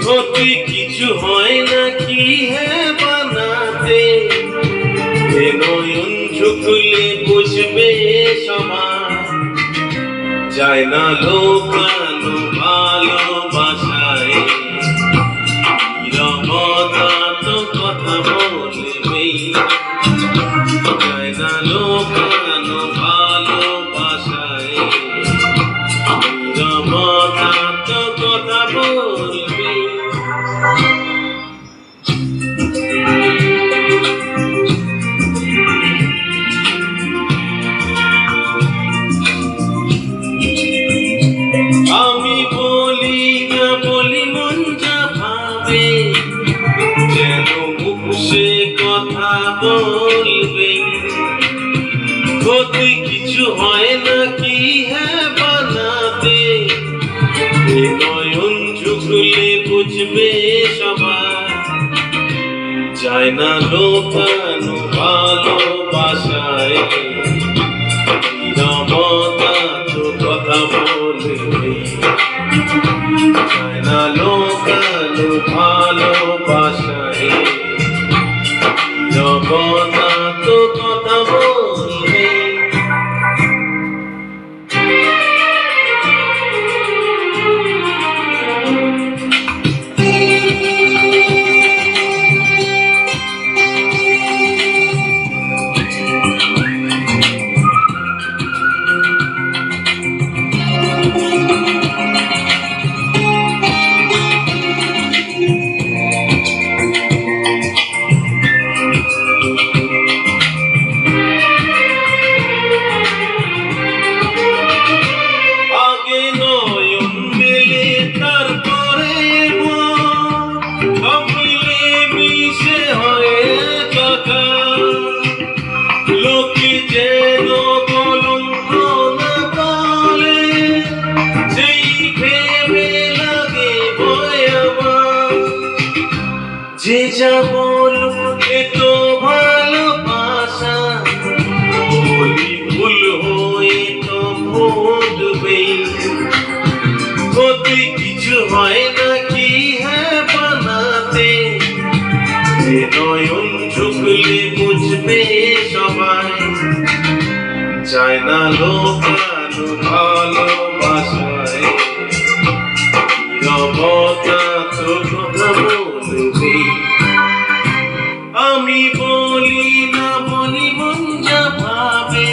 ক্ষতি কিছু হয় নাকি হ্যাঁ বানাতে? এ নয়ন ঝুঁকলে বুঝবে সমাজ। যায় না লোকানো বলবে ক্ষতি কিছু হয় না কি হ্যাঁ বানাতে? নয়ন ঝুঁকলে বুঝবে সবার। যায় না লোকানো ভালোবাসায়। নয়ন ঝুঁকলে বুঝবে সবাই। চায় না লোকানো ভালোবাসায়। নিরবতা তো কথা বলবে আমি বলি না বলি মন যা ভাবে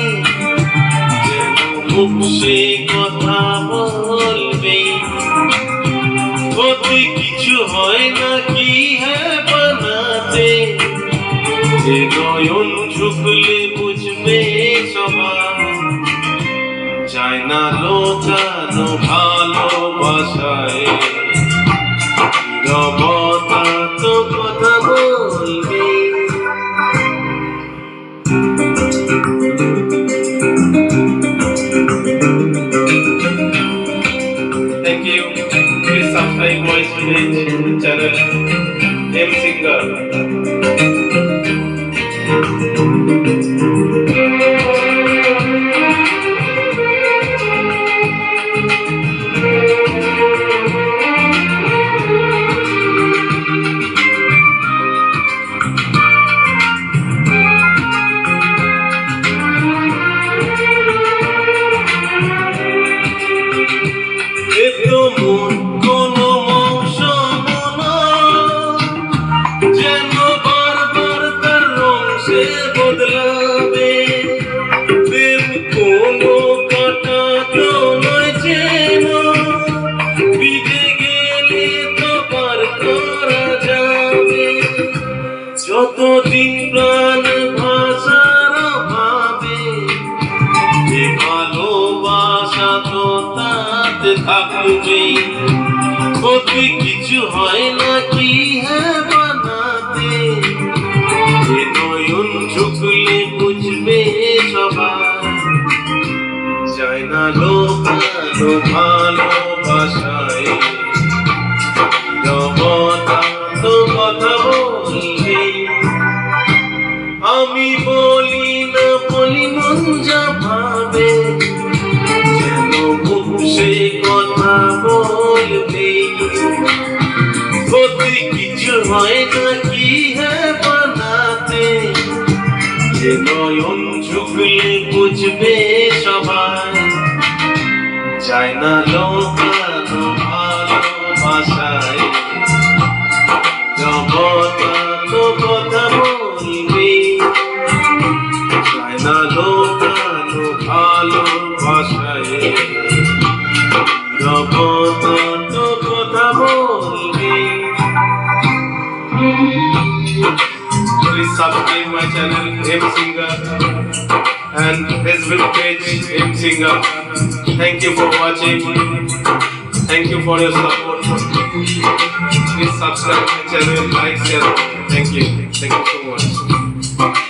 মুখ সে কথা বলবে। কিছু হয় নাকি যে নয়ন ঝুঁকলে বুঝবে সবাই চায় না লোকানো ভালোবাসায় নিরবতা থাকবে ক্ষতি কিছু হয় নাকি হ্যাঁ বানাতে নয়ন ঝুঁকলে বুঝবে সবাই চায় না লোকানো ভালোবাসায় আমি বলি না বলি মন যা ভাবে। হয় না কি হ্যাঁ বানাতে যে নয়ন ঝুঁকলে বুঝবে সবাই চায় না লোকানো M Singer and Facebook page M Singer. Thank you for watching. Thank you for your support. Please subscribe my channel, like, share. Thank you. Thank you so much.